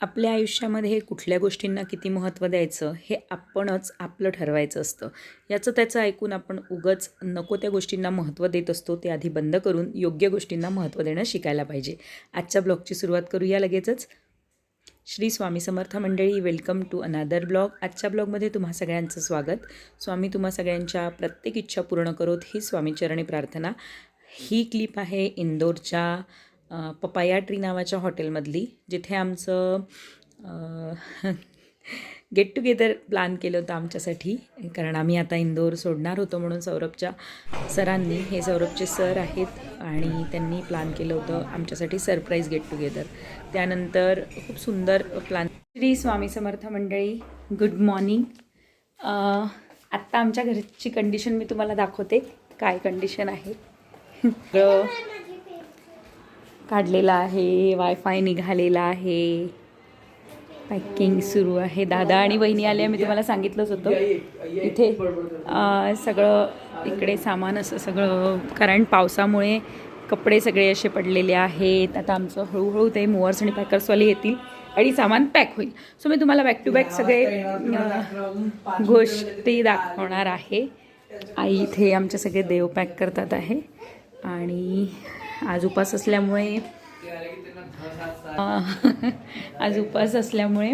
आपल्या आयुष्यामध्ये कुठल्या गोष्टींना किती महत्त्व द्यायचं हे आपणच आपलं ठरवायचं असतं. याचं त्याचं ऐकून आपण उगच नको त्या गोष्टींना महत्त्व देत असतो ते आधी बंद करून योग्य गोष्टींना महत्त्व देणं शिकायला पाहिजे. आजच्या ब्लॉगची सुरुवात करूया लगेचच. श्री स्वामी समर्थ मंडळी वेलकम टू अनादर ब्लॉग आजच्या ब्लॉगमध्ये तुम्हा सगळ्यांचं स्वागत. स्वामी तुम्हा सगळ्यांच्या प्रत्येक इच्छा पूर्ण करोत ही स्वामीचरणी प्रार्थना. ही क्लिप आहे इंदोरच्या पपाया ट्री नावाच्या हॉटेलमधली जिथे आमचं गेट टुगेदर प्लॅन केलं होतं आमच्यासाठी. कारण आम्ही आता इंदोर सोडणार होतो म्हणून सौरभच्या सरांनी हे सौरभचे सर आहेत आणि त्यांनी प्लॅन केलं होतं आमच्यासाठी सरप्राईज गेट टुगेदर त्यानंतर खूप सुंदर प्लॅन श्री स्वामी समर्थ मंडळी गुड मॉर्निंग आत्ता आमच्या घरची कंडिशन मी तुम्हाला दाखवते. काय कंडिशन आहे? काढलेला आहे वायफाय निघालेला आहे. पॅकिंग सुरू आहे. दादा आणि वहिनी आले मी तुम्हाला सांगितलंच होतं. इथे सगळं इकडे सामान असं सगळं कारण पावसामुळे कपडे सगळे असे पडलेले आहेत. आता आमचं हळूहळू ते मुवर्स आणि पॅकर्सवाले येतील आणि सामान पॅक होईल. सो मी तुम्हाला बॅक टू बॅक सगळे गोष्टी दाखवणार आहे. आई इथे आमचे सगळे देव पॅक करतात आहे. आणि आज उपास असल्यामुळे आज उपास असल्यामुळे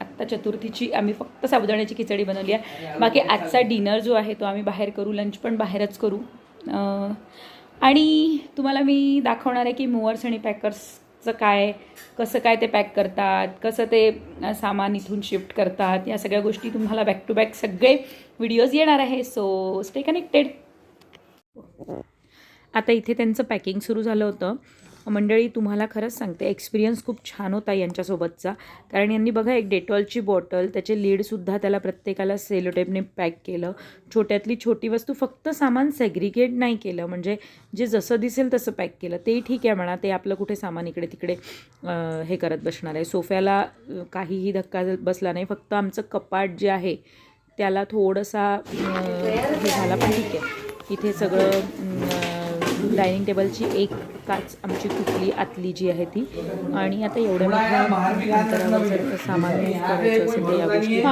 आत्ता चतुर्थीची आम्ही फक्त साबुदाण्याची खिचडी बनवली आहे. बाकी आजचा डिनर जो आहे तो आम्ही बाहेर करू लंच पण बाहेरच करू. आणि तुम्हाला मी दाखवणार आहे की मुवर्स आणि पॅकर्सचं काय कसं काय ते पॅक करतात कसं ते सामान इथून शिफ्ट करतात या सगळ्या गोष्टी तुम्हाला बॅक टू बॅक सगळे व्हिडिओज येणार आहे. सो स्टे कनेक्टेड आता इथे त्यांचं पॅकिंग सुरू झालं होतं. मंडळी तुम्हाला खरंच सांगते एक्सपिरियन्स खूप छान होता यांच्यासोबतचा. कारण यांनी बघा एक डेटॉलची बॉटल त्याचे लीडसुद्धा त्याला प्रत्येकाला सेलोटेपने पॅक केलं. छोट्यातली छोटी वस्तू फक्त सामान सेग्रिगेट नाही केलं. म्हणजे जे जसं दिसेल तसं पॅक केलं. तेही ठीक आहे म्हणा ते आपलं कुठे सामान इकडे तिकडे हे करत बसणार आहे. सोफ्याला काहीही धक्का बसला नाही. फक्त आमचं कपाट जे आहे त्याला थोडंसा हे झाला पण ठीक आहे. इथे सगळं डायनिंग टेबलची एक काच आमची तुटली आतली जी आहे ती. आणि आता एवढ्या मोठ्या अंतरावर जर सामान करायचं असेल तर या गोष्टी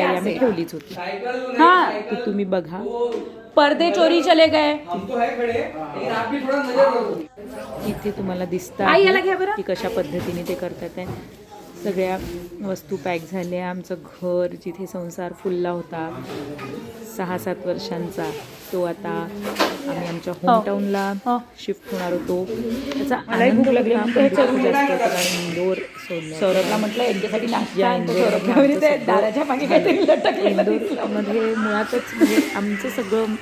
आम्ही ठेवलीच होती. हाँ ती तुम्ही बघा. पर्दे चोरी चले गए. हम तो है खड़े लेकिन आप भी थोड़ा नजर रखो। इथे तुम्हाला दिसतं. की कशा पद्धतीने ते करतात आहे सगळ्या वस्तू पॅक झाल्या. आमचं घर जिथे संसार फुलला होता सहा सात वर्षांचा तो आता आम्ही आमच्या होमटाऊनला हो. शिफ्ट होणार होतो. त्याचा लागली. आनंद कारण इंदोर सौरभला म्हटलं यांच्यासाठी या. इंदोरमध्ये मुळातच म्हणजे आमचं सगळं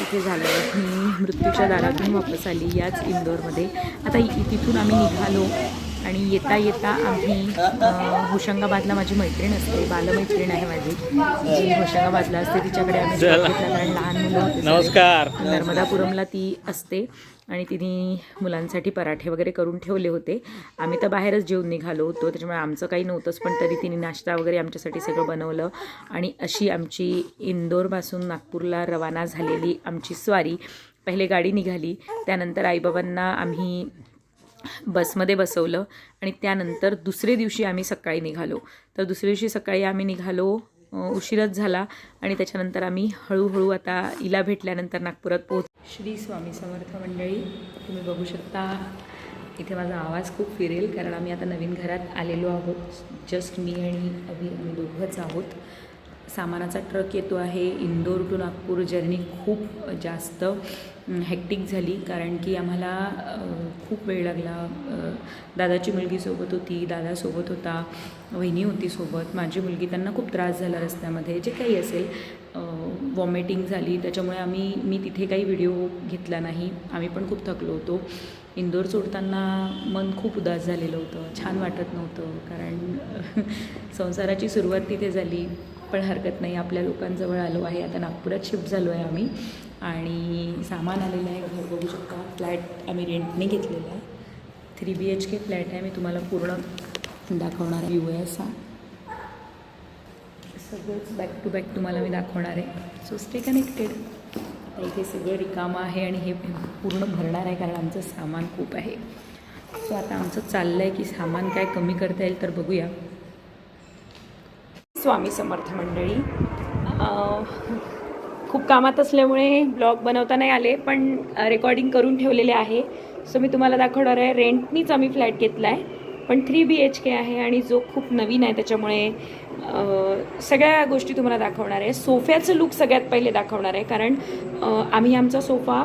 तिथे झालं. मी मृत्यूच्या दारातून वापस आली याच इंदोरमध्ये. आता तिथून आम्ही निघालो. आणि येता येता आम्ही होशंगाबादला माझी मैत्रीण असते बालमैत्रीण आहे माझी. जी होशंगाबादला असते तिच्याकडे आम्ही कारण लहान मुलं होते. नमस्कार. नर्मदापुरमला ती असते आणि तिने मुलांसाठी पराठे वगैरे करून ठेवले होते. आम्ही तर बाहेरच जेवून निघालो होतो त्याच्यामुळे आमचं काही नव्हतंच पण तरी तिने नाश्ता वगैरे आमच्यासाठी सगळं बनवलं. आणि अशी आमची इंदोरपासून नागपूरला रवाना झालेली आमची स्वारी पहिले गाडी निघाली त्यानंतर आईबाबांना आम्ही बसमध्ये बसवलं आणि त्यानंतर दुसरे दिवशी आम्ही सकाळी निघालो. तर दुसऱ्या दिवशी सकाळी आम्ही निघालो उशीरच झाला आणि त्याच्यानंतर आम्ही हळूहळू आता इला भेटल्यानंतर नागपुरात पोहोच श्री स्वामी समर्थ मंडळी तुम्ही बघू शकता इथे माझा आवाज खूप फिरेल कारण आम्ही आता नवीन घरात आलेलो आहोत. जस्ट मी आणि अभि आम्ही दोघंच आहोत. सामानाचा ट्रक येतो आहे. इंदोर टू नागपूर जर्नी खूप जास्त हॅक्टिक झाली. कारण की आम्हाला खूप वेळ लागला. दादाची मुलगी सोबत होती दादा सोबत होता वहिनी होती सोबत. माझी मुलगी त्यांना खूप त्रास झाला रस्त्यामध्ये. जे काही असेल वॉमिटिंग झाली. त्याच्यामुळे आम्ही मी तिथे काही व्हिडिओ घेतला नाही. आम्ही पण खूप थकलो होतो. इंदोर सोडताना मन खूप उदास झालेलं होतं. छान वाटत नव्हतं. कारण संसाराची सुरुवात तिथे झाली. पण हरकत नाही. आपल्या लोकांजवळ आलो आहे. आता नागपुरात शिफ्ट झालो आहे आम्ही. आणि सामान आलेलं आहे. घर बघू शकता. फ्लॅट आम्ही रेंटने घेतलेला आहे. Three B H K flat आहे. मी तुम्हाला पूर्ण दाखवणार व्ह्यू आहे असा सगळंच बॅक टू बॅक तुम्हाला मी दाखवणार आहे. सो स्टे कनेक्टेड आता इथे सगळं रिकामं आहे आणि हे पूर्ण भरणार आहे कारण आमचं सामान खूप आहे. सो आता आमचं चाललं आहे की सामान काय कमी करता येईल तर बघूया. स्वामी समर्थ मंडळी. खूप कामात असल्यामुळे ब्लॉग बनवता नाही आले पण रेकॉर्डिंग करून ठेवलेले आहे. सो मी तुम्हाला दाखवणार आहे रेंटनीच आम्ही फ्लॅट घेतला आहे पण थ्री बी एच के आहे आणि जो खूप नवीन आहे त्याच्यामुळे सगळ्या गोष्टी तुम्हाला दाखवणार आहे. सोफ्याचं लुक सगळ्यात पहिले दाखवणार आहे कारण आम्ही आमचा सोफा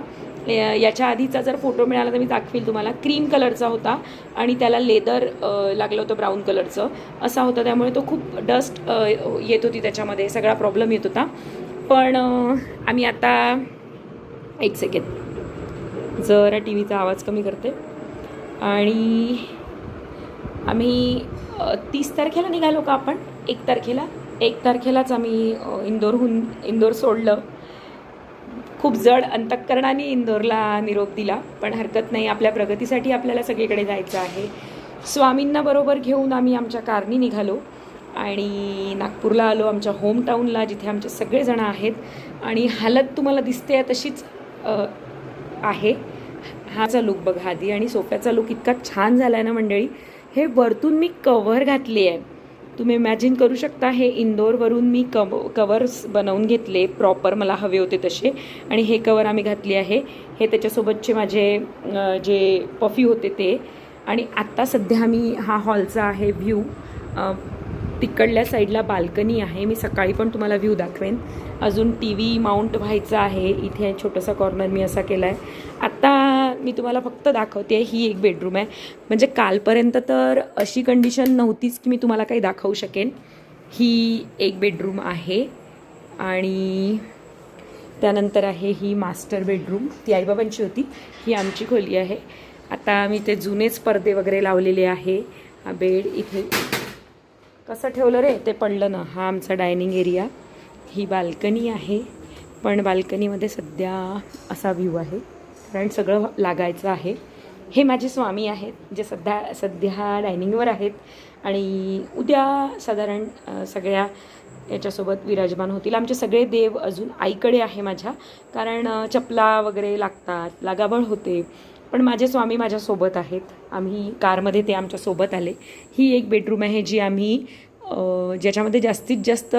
याच्या आधीचा जर फोटो मिळाला तर मी दाखवील तुम्हाला. क्रीम कलरचा होता आणि त्याला लेदर लागलं होतं ब्राऊन कलरचं. असा होता त्यामुळे तो खूप डस्ट येत होती त्याच्यामध्ये. सगळा प्रॉब्लेम येत होता. पण आम्ही आता एक सेकंड जरा टी व्हीचा आवाज कमी करते. आणि आम्ही तीस तारखेला निघालो का आपण? एक तारखेला? एक तारखेलाच आम्ही इंदोरहून इंदोर सोडलं. खूप जड अंतःकरणाने इंदोरला निरोप दिला पण हरकत नाही. आपल्या प्रगतीसाठी आपल्याला सगळीकडे जायचं आहे. स्वामींना बरोबर घेऊन आम्ही आमच्या कारनी निघालो आणि नागपूरला आलो. आमच्या होमटाऊनला जिथे आमचे सगळेजण आहेत. आणि हालत तुम्हाला दिसते तशीच आहे. हाचा लुक बघा आधी. आणि सोफ्याचा लुक इतका छान झाला आहे ना मंडळी. हे वरतून मी कव्हर घातली आहे तुम्ही इमॅजिन करू शकता हे इंदोरवरून मी कव कवर्स बनवून घेतले प्रॉपर मला हवे होते तसे. आणि हे कवर आम्ही घातली आहे. हे त्याच्यासोबतचे माझे जे पफी होते ते. आणि आत्ता सध्या मी हा हॉलचा आहे व्ह्यू तिकडल्या साईडला बाल्कनी आहे. मी सकाळी पण तुम्हाला व्ह्यू दाखवेन. अजून टी व्ही माउंट व्हायचा आहे. इथे छोटासा कॉर्नर मी असा केला आहे आत्ता मी तुम्हाला फक्त दाखवते ही एक बेडरूम आहे. म्हणजे कालपर्यंत तर अशी कंडिशन नव्हतीच की मी तुम्हाला काही दाखवू शकेन. ही एक बेडरूम आहे आणि त्यानंतर आहे ही मास्टर बेडरूम ती आईबाबांची होती. ही आमची खोली आहे. आता मी ते जुनेच पडदे वगैरे लावलेले आहे. हा बेड इथे कसं ठेवलं रे? ते पडलं ना. हा आमचा डायनिंग एरिया ही बाल्कनी आहे. पण बाल्कनीमध्ये सध्या असा व्ह्यू आहे. कारण सगळं लागायचं आहे. हे माझे स्वामी आहेत जे सध्या सध्या डायनिंगवर आहेत आणि उद्या साधारण सगळ्या याच्यासोबत विराजमान होतील. आमचे सगळे देव अजून आईकडे आहे माझ्या. कारण चपला वगैरे लागतात लागाबळ होते. पण माझे स्वामी माझ्यासोबत आहेत. आम्ही कारमध्ये ते आमच्यासोबत आले. ही एक बेडरूम आहे जी आम्ही ज्याच्यामध्ये जास्तीत जास्त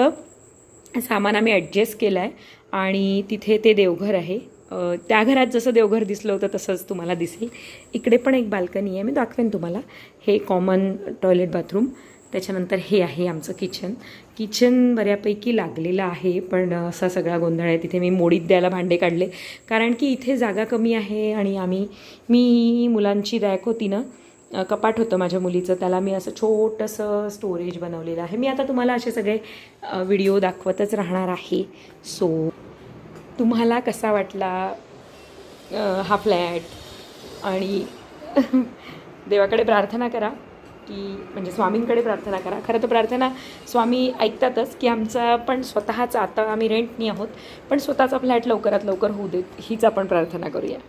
सामान आम्ही ॲडजस्ट केलं आहे आणि तिथे ते देवघर आहे. त्या घरात जसं देवघर दिसलं होतं तसंच तुम्हाला दिसेल. इकडे पण एक बाल्कनी आहे मी दाखवेन तुम्हाला. हे कॉमन टॉयलेट बाथरूम त्याच्यानंतर हे आहे आमचं किचन किचन बऱ्यापैकी लागलेलं आहे पण असा सगळा गोंधळ आहे. तिथे मी मोडीत द्यायला भांडे काढले. कारण की इथे जागा कमी आहे आणि आम्ही मी मुलांची रॅक होती ना कपाट होतं माझ्या मुलीचं. त्याला मी असं छोटंसं स्टोरेज बनवलेलं आहे. मी आता तुम्हाला असे सगळे व्हिडिओ दाखवतच राहणार आहे. सो तुम्हाला कसा वाटला हा फ्लॅट? आणि देवाकडे प्रार्थना करा की म्हणजे स्वामींकडे प्रार्थना करा. खरं तर प्रार्थना स्वामी ऐकतातच की आमचा पण स्वतःचा आता आम्ही रेंटनी आहोत पण स्वतःचा फ्लॅट लवकरात लवकर होऊ देत हीच आपण प्रार्थना करूया.